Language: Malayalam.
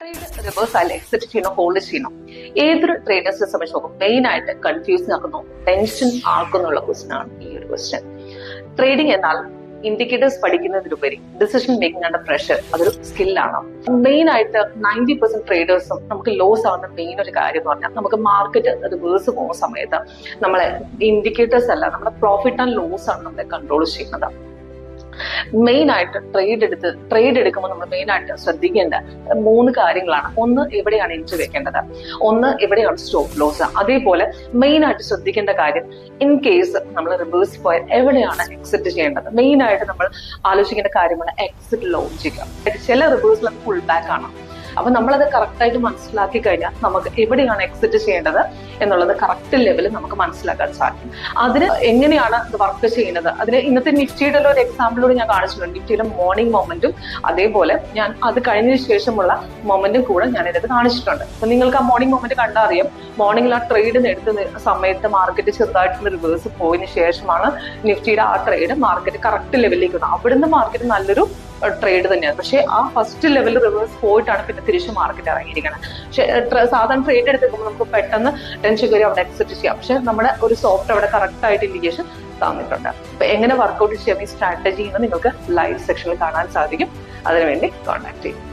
ട്രേഡ് റിവേഴ്സ് ആയാലും എക്സിറ്റ് ചെയ്യണോ ഹോൾഡ് ചെയ്യണോ ഏതൊരു ട്രേഡേഴ്സിനെ സംബന്ധിച്ച് നോക്കും മെയിൻ ആയിട്ട് കൺഫ്യൂസ് ആക്കുന്നു ടെൻഷൻ ആക്കുന്നുള്ള ക്വസ്റ്റൻ ആണ് ഈ ഒരു ക്വസ്റ്റൻ ട്രേഡിംഗ് എന്നാൽ ഇൻഡിക്കേറ്റേഴ്സ് പഠിക്കുന്നതിലുപരി ഡിസിഷൻ മേക്കിംഗ് അണ്ടർ പ്രഷർ അതൊരു സ്കില്ലാണ് മെയിൻ ആയിട്ട് നയന്റി പെർസെന്റ് ട്രേഡേഴ്സും നമുക്ക് ലോസ് ആവുന്ന മെയിൻ ഒരു കാര്യം എന്ന് പറഞ്ഞാൽ നമുക്ക് മാർക്കറ്റ് റിവേഴ്സ് പോകുന്ന സമയത്ത് നമ്മളെ ഇൻഡിക്കേറ്റേഴ്സ് അല്ല നമ്മുടെ പ്രോഫിറ്റ് ആൻഡ് ലോസ് ആണ് നമ്മളെ കൺട്രോൾ ചെയ്യുന്നത്. മെയിൻ ആയിട്ട് ട്രേഡ് എടുത്ത് ട്രേഡ് എടുക്കുമ്പോൾ നമ്മൾ മെയിൻ ആയിട്ട് ശ്രദ്ധിക്കേണ്ട മൂന്ന് കാര്യങ്ങളാണ്. ഒന്ന് എവിടെയാണ് എൻട്രി വെക്കേണ്ടത്? ഒന്ന് എവിടെയാണ് സ്റ്റോപ്പ് ലോസ് അതേപോലെ മെയിൻ ആയിട്ട് ശ്രദ്ധിക്കേണ്ട കാര്യം ഇൻ കേസ് നമ്മൾ റിവേഴ്സ് പോയാൽ എവിടെയാണ് എക്സിറ്റ് ചെയ്യേണ്ടത്? മെയിൻ ആയിട്ട് നമ്മൾ ആലോചിക്കേണ്ട കാര്യമാണ് എക്സിറ്റ് ലോജിക് ചില റിവേഴ്സിൽ ഫുൾ ബാക്ക് ആണ്. അപ്പൊ നമ്മളത് കറക്റ്റ് ആയിട്ട് മനസ്സിലാക്കി കഴിഞ്ഞാൽ നമുക്ക് എവിടെയാണ് എക്സിറ്റ് ചെയ്യേണ്ടത് എന്നുള്ളത് കറക്റ്റ് ലെവൽ നമുക്ക് മനസ്സിലാക്കാൻ സാധിക്കും. അതിന് എങ്ങനെയാണ് വർക്ക് ചെയ്യുന്നത്? അതിന് ഇന്നത്തെ നിഫ്റ്റിയുടെ ഒരു എക്സാമ്പിളോട് ഞാൻ കാണിച്ചിട്ടുണ്ട്. നിഫ്റ്റിയുടെ മോർണിംഗ് മൊമെന്റും അതേപോലെ ഞാൻ അത് കഴിഞ്ഞതിന് ശേഷമുള്ള മൊമെന്റും കൂടെ ഞാൻ ഇതിനകത്ത് കാണിച്ചിട്ടുണ്ട്. അപ്പൊ നിങ്ങൾക്ക് ആ മോർണിംഗ് മൊമെന്റ് കണ്ടാൽ അറിയാം. മോർണിംഗിൽ ആ ട്രേഡ് എടുത്ത സമയത്ത് മാർക്കറ്റ് ചെറുതായിട്ട് റിവേഴ്സ് പോയതിനു ശേഷമാണ് നിഫ്റ്റിയുടെ ആ ട്രേഡ് മാർക്കറ്റ് കറക്റ്റ് ലെവലിലേക്ക് വന്നത്. അവിടുന്ന് മാർക്കറ്റ് നല്ലൊരു ട്രേഡ് തന്നെയാണ്. പക്ഷേ ആ ഫസ്റ്റ് ലെവൽ റിവേഴ്സ് പോയിട്ടാണ് പിന്നെ തിരിച്ച് മാർക്കറ്റ് ഇറങ്ങിയിരിക്കുന്നത് പക്ഷേ സാധാരണ ട്രേഡ് എടുക്കുമ്പോൾ നമുക്ക് പെട്ടെന്ന് ടെൻഷൻ കയറി അവിടെ എക്സിറ്റ് ചെയ്യാം. പക്ഷെ നമ്മുടെ ഒരു സോഫ്റ്റ് അവിടെ കറക്റ്റ് ആയിട്ട് ഇൻഡിക്കേഷൻ തന്നിട്ടുണ്ട്. അപ്പൊ എങ്ങനെ വർക്കൗട്ട് ചെയ്യാം ഈ സ്ട്രാറ്റജി എന്ന് നിങ്ങൾക്ക് ലൈവ് സെക്ഷനിൽ കാണാൻ സാധിക്കും. അതിനുവേണ്ടി കോൺടാക്ട് ചെയ്യും